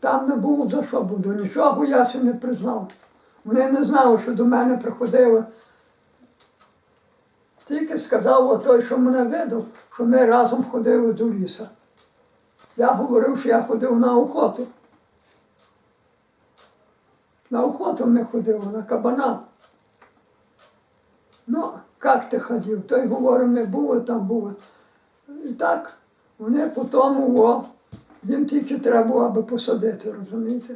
Там не було за що буду. Нічого я собі не признав. Вони не знали, що до мене приходили. Тільки сказав той, що мене видав, що ми разом ходили до ліса. Я говорив, що я ходив на охоту. На охоту ми ходили, на кабана. Ну, як ти ходив? Той говорив, ми були, там були. І так, вони потім, о, їм тільки треба було, аби посадити, розумієте?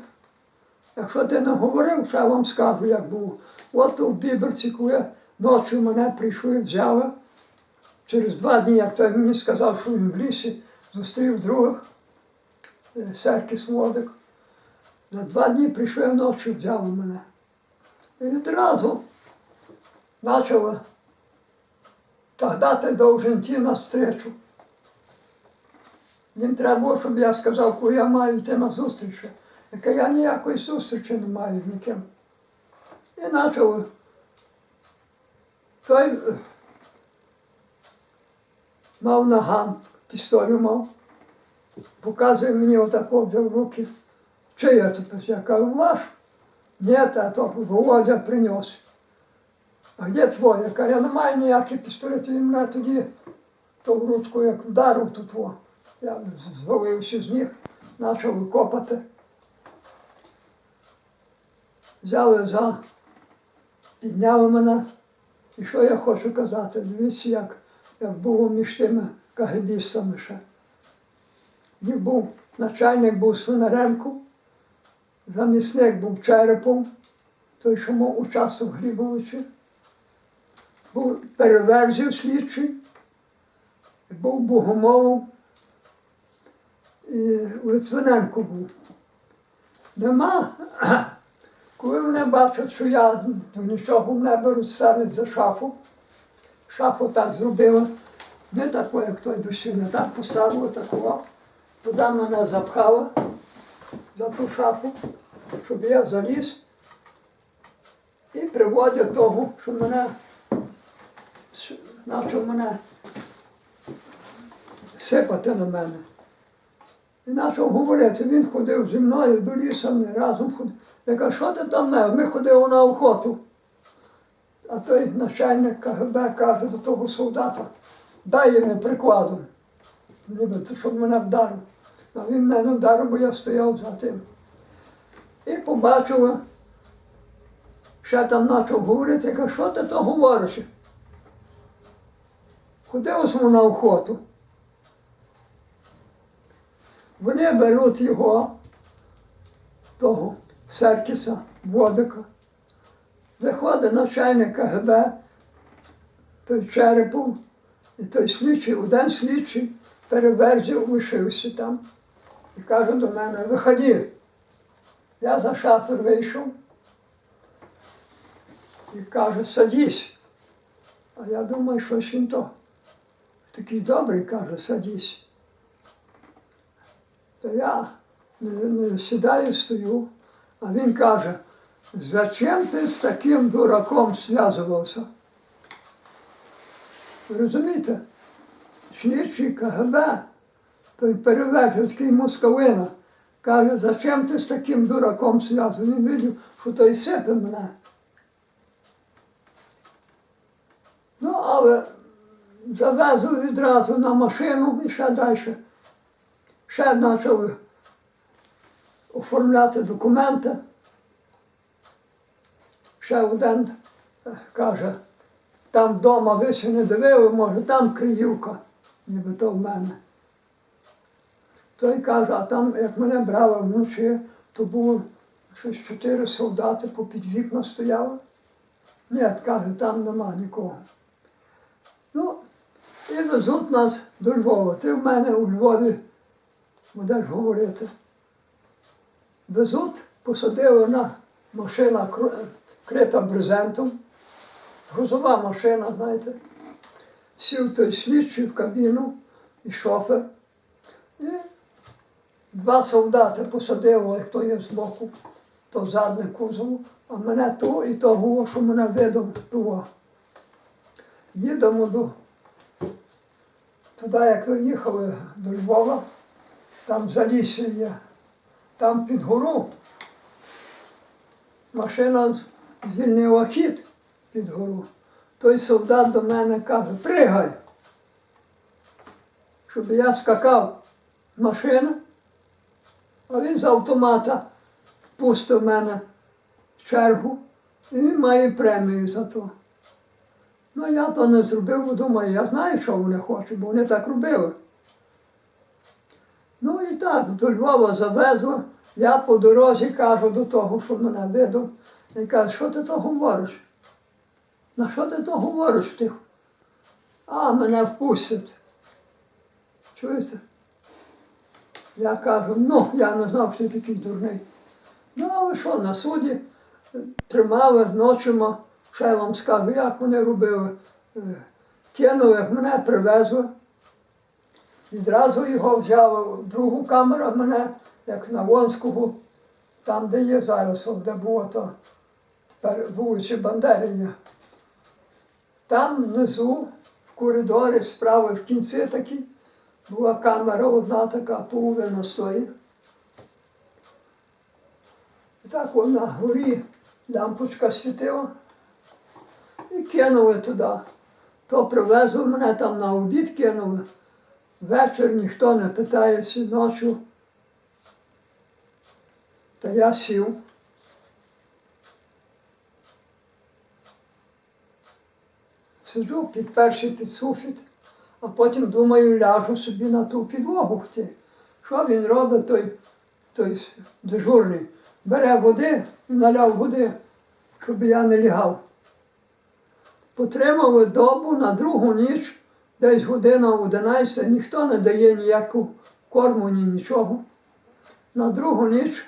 Якщо ти не говорив, що я вам скажу, як було. От у Біберці, коли ночі мене прийшли, взяли. Через два дні, як той мені сказав, що він в лісі зустрів других, е, Серкіс Водик. За два дні прийшли ночі, взяли мене. І відразу почали тоді ти должен йти навстречу. Їм треба було, щоб я сказав, коли я маю йти на зустріч. Яка я ніякої зустрічі не маю ніким. І почали. Той е, мав наган, пістолю мав. Показує мені отако взяв руки. Чиє тут? Я кажу, ваш? Ні, а то Володя принес. А де твоє? Я кажу, я не маю ніяких пістолетів, і мене тоді то в ручку як вдарив тут. Во. Я звалився з них, почав викопати. Взяли за, підняли мене. І що я хочу казати? Дивіться, як, як було між тими кагебістами ще. Їх був начальник був Свинаренко, замісник був Черепов, той, що мав участок в Глібовичі, був переверзів слідчий, був Богомолов і Литвиненко був. Нема. Коли вони бачать, що я до нічого не беру, садить за шафу. Шафу так зробила. Не таку, як той не так поставила такого. Туди мене запхала за ту шафу, щоб я заліз. І приводить того, що мене почав мене сипати на мене. І почав говорити, він ходив зі мною до лісу, ми разом ходили. Я кажу, що ти там не? Ми ходили на охоту. А той начальник КГБ каже до того солдата, дай йому прикладом, нібито, щоб мене вдарив. А він мене не вдарив, бо я стояв за тим. І побачила, ще там почав говорити, я кажу, що ти то говориш? Ходили ми на охоту. Вони беруть його, того Серкіса, Водика. Виходить начальник КГБ, той Черепов, і той слідчий, один слідчий переверзів, лишився там. І каже до мене, виходи. Я за шафер вийшов і каже, садись. А я думаю, що він то такий добрий, каже, садись. То я не, не сідаю, стою, а він каже, зачем ти з таким дураком зв'язувався? Розумієте? Слідчий КГБ, той перевезецький московина, каже, зачем ти з таким дураком зв'язувався? Він видів, що той сипе мене. Ну, але завезу відразу на машину і ще далі. Ще почав оформляти документи. Ще один е, каже, там вдома ви ще не дивили, може, там Криївка, ніби то в мене. Той каже, а там, як мене брали вночі, то було щось чотири солдати попід вікна стояли. Ні, каже, там нема нікого. Ну, і везуть нас до Львова. Ти в мене у Львові будеш говорити. Везуть, посадили на машина крита брезентом, грузова машина, знаєте. Сів той слідчий в кабіну і шофер. І два солдати посадили, хто є збоку, то задне кузову, а мене то і того, що мене видав того. Їдемо до туди, як ви їхали до Львова, там Залісся там під гору. Машина звільнила хід під гору. Той солдат до мене каже, пригай, щоб я скакав з машини, а він з автомата впустив мене в чергу, і він має премію за то. Ну, я то не зробив, бо думаю, я знаю, що вони хочуть, бо вони так робили. Ну і так, до Львова завезли. Я по дорозі кажу до того, що мене видав. Він каже, що ти то говориш? На що ти то говориш ти? А, мене впустять. Чуєте? Я кажу, ну, я не знав, що ти такий дурний. Ну, але що, на суді тримали ночима, ще я вам скажу, як вони робили. Е, Кинули, мене привезли. Відразу його взяли в другу камеру, мене, як на Вонського, там, де є зараз, де було то тепер вулиці Бандери. Там внизу, в коридорі, справа в кінці такій, була камера одна така, половина стоїть. І так вона на горі лампочка світила і кинули туди. То привезли мене там на обід кинули. Вечір ніхто не питається ночі. Та я сів. Сиджу під перший під суфіт, а потім думаю, ляжу собі на ту підлогу. Що він робить, той, той дежурний? Бере води і наляв води, щоб я не лягав. Потримали добу на другу ніч, десь година 11, ніхто не дає ніяку корму, ні нічого. На другу ніч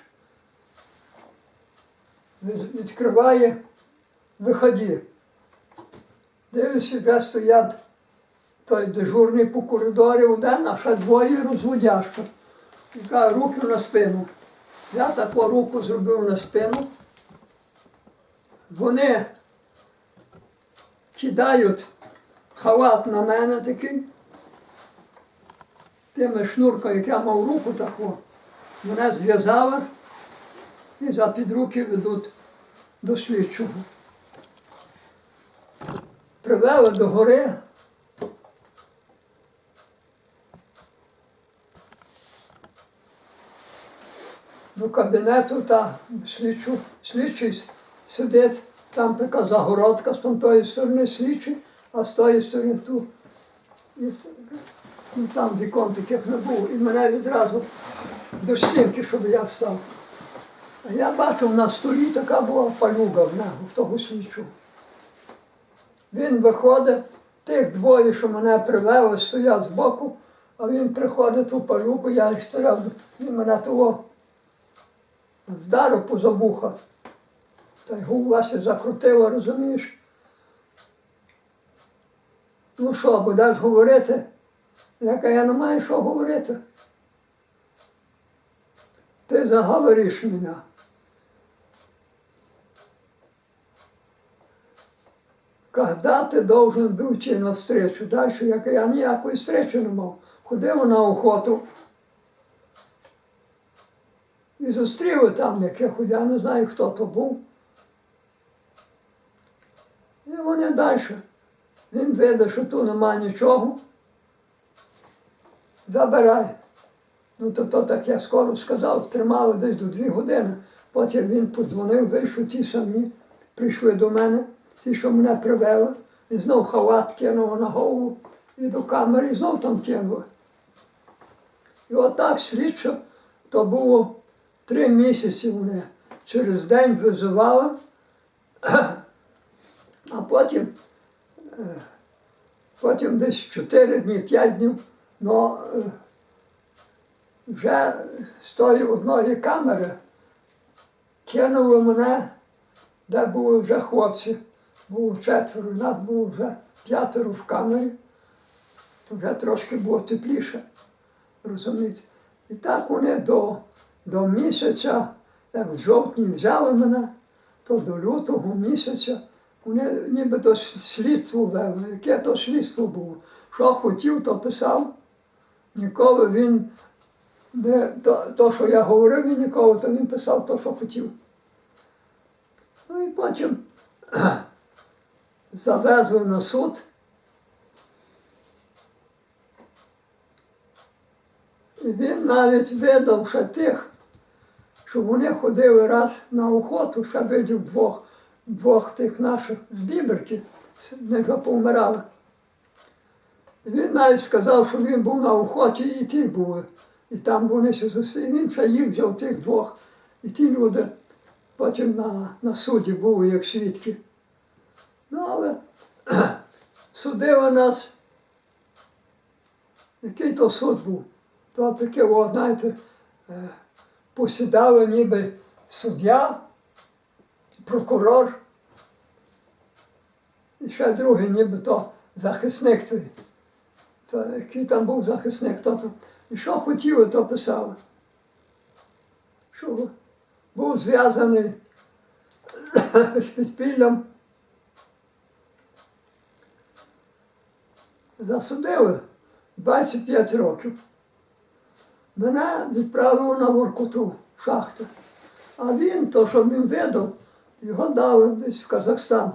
відкриває виході. Дивлюся, вже стоять той дежурний по коридорі один, а ще двоє розводяшка. Каже, руки на спину. Я таку руку зробив на спину. Вони кидають халат на мене такий. Тими шнуркою, як я мав руку таку, мене зв'язали і за під руки ведуть до слідчого. Привели до гори. До кабінету та слідчу, слідчий сидить, там така загородка з тої сторони слідчий, а з тої сторони ту. Ну, там вікон таких не було. І мене відразу до стінки, щоб я став. А я бачив на столі така була палюга в нього, в того слідчого. Він виходить, тих двоє, що мене привели, стоять збоку, а він приходить у палюку, я їх стояв, він мене того вдарив поза вуха. Та його вас закрутило, розумієш? Ну що, будеш говорити? Я я не маю що говорити. Ти заговориш мене. Когда ти должен був йти на встречу? Далі я, я ніякої встречі не мав. Ходив на охоту. І зустріли там якихось, я не знаю, хто то був. І вони далі. Він видить, що тут нема нічого. Забирай. Ну то, то так я скоро сказав, тримали десь до дві години. Потім він подзвонив, вийшов ті самі, прийшли до мене, ті, що мене привели, і знов халат кинув на голову і до камери, і знов там кинули. І отак слідчо, то було три місяці вони через день визивали, а потім, потім десь 4 дні, 5 днів, ну, е, вже з тої одної камери кинули мене, де були вже хлопці, було четверо, нас було вже п'ятеро в камері, то вже трошки було тепліше, розумієте. І так вони до, до місяця, як в жовтні взяли мене, то до лютого місяця вони нібито слідство вели. Яке то слідство було? Що хотів, то писав. Ніколи він де то, то, що я говорив він нікого, то він писав то, що хотів. Ну і потім завезли на суд. І він навіть видав ще тих, що вони ходили раз на охоту, ще видів двох, двох тих наших з біберки, вони вже повмирали. Він навіть сказав, що він був на охоті і ті були. І там вони все зустріли. Він ще їх взяв тих двох. І ті люди потім на, на суді були як свідки. Ну, але судили нас. Який то суд був? То таке, знаєте, е, посідали ніби суддя, прокурор, і ще другий ніби то захисник той. То, який там був захисник, то там. І що хотіли, то писали. Що був зв'язаний з підпіллям. Засудили 25 років. Мене відправили на Воркуту, в шахту. А він, то, що він видав, його дали десь в Казахстан.